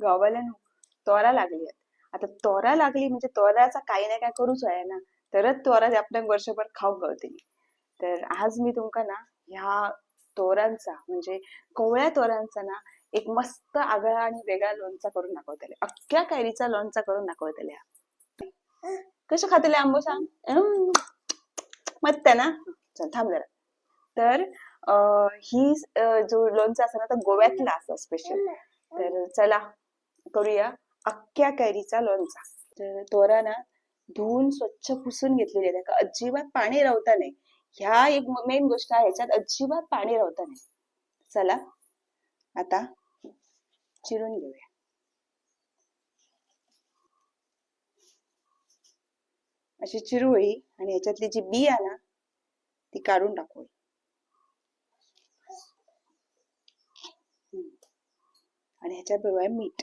गावाला तोरा लागली आता तोरा लागली म्हणजे तोऱ्याचा काही ना काय करूच आहे ना. तरच तोरा आपल्या वर्षभर खाऊ गळते तर आज मी तुमका ना ह्या तोरांचा म्हणजे कोवळ्या तोरांचा ना एक मस्त आगळा आणि वेगळा लोणचा करून दाखवतले अख्ख्या कैरीचा लोणचा करून दाखवतले कसं खातले आंबो सांग? अं, मस्त ना? चल थांब जरा. तर ही जो लोणचा असा ना तो गोव्यातला असं स्पेशल तर चला. करूया अख्ख्या कैरीचा लोणचा. तर तोरा ना धुवून स्वच्छ पुसून घेतलेली आहे. अजिबात पाणी राहता नाही. ह्या एक मेन गोष्ट आहे ह्याच्यात अजिबात पाणी राहता नाही. चला आता चिरून घेऊया. अशी चिरवळी आणि ह्याच्यातली जी बी आहे ना ती काढून टाकू आणि ह्याच्यात बघूया मीठ.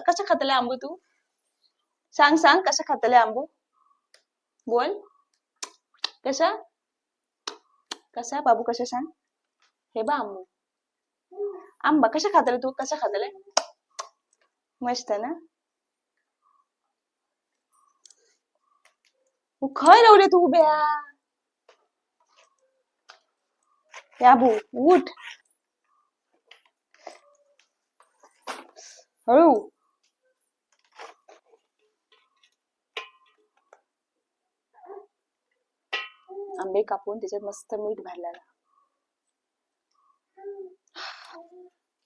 कशा खातले आंबू तू? सांग सांग कशा खातले आंबू? बोल. कशा? कसा बाबू कशा सांग? हे बा आंबू. आंबा कशा खातले तू? कशा खातले? मस्त ना? खय रवले तू उभ्या? याबू उठ. हळू. आंबे कापून त्याच्यात मस्त मीठ भरलेला.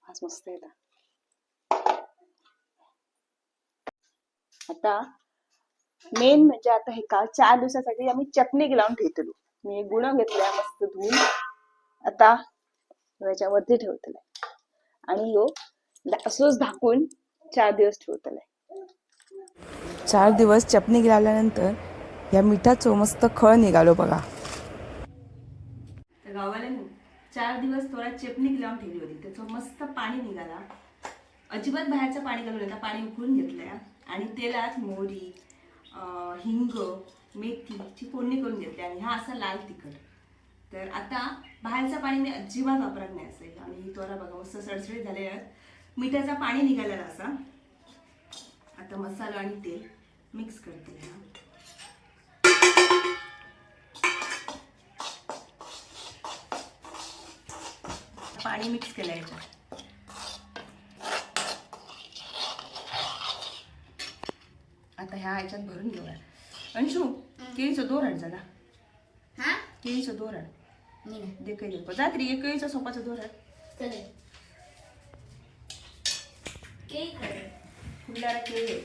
आज मस्त येतात आता मेन म्हणजे आता हे का चार दिवसासाठी आम्ही चटणी लावून ठेवतलो मी गुण घेतलाय मस्त धुवून. आता याच्यावरती ठेवतलाय. आणि ह्यो असंच झाकून चार दिवस ठेवतलाय. चार दिवस चटणी लावल्यानंतर या मिठाचं मस्त खळ निघालो बघा. गावाला चार दिवस थोडा चेपणीक लावून ठेवली होती. त्याचं मस्त पाणी निघाला. अजिबात बाहेरचं पाणी घालून आता पाणी उकळून घेतलंय. आणि तेलात मोहरी हिंग मेथीची फोडणी करून घेतली आणि हा असा लाल तिखट. तर आता बाहेरचं पाणी मी अजिबात वापरत नाही असेल आणि ही तोरा बघा मस्त सडसडीत झाले आहेत मिठाचं पाणी निघालेला असा. आता मसाला आणि तेल मिक्स करते पाणी मिक्स केलं याच्यात. आता ह्या ह्याच्यात भरून घेऊया. अंशू केळीचं दोर आण जरा हा? केळीचं दोर आण मी नाही दे काही दे जा तरी एक केळीचा सोपाचं दोर आण चालेल केक कुठल्या केळी.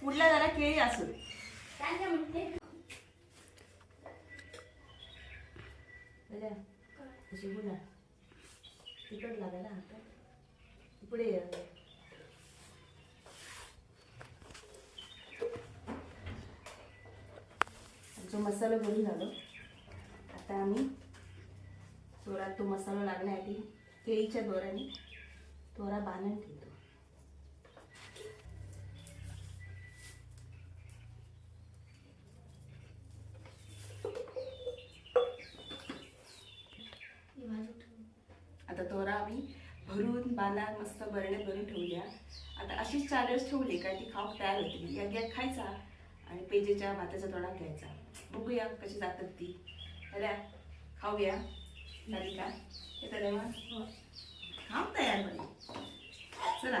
कुठल्या जरा केळी असेल काय काय म्हणते अशी गुन्हा तिकट लागायला आता पुढे ये. जो मसाला भरून झालो आता आम्ही चोरात तो मसाला लागण्यासाठी केळीच्या दोऱ्याने तोरा बांधून ठेवतो. आता तोरा आम्ही भरून बांधा मस्त बरणे भरून ठेवल्या. आता अशीच चार दिवस ठेवली काय ती खाऊक तयार होती. म्हणजे या गॅस खायचा आणि पेजेच्या भाताचा तोडा घ्यायचा. बघूया कशी जातात ती. अरे खाऊया. झाली का? येतं मग खाऊ तयार बरी चला.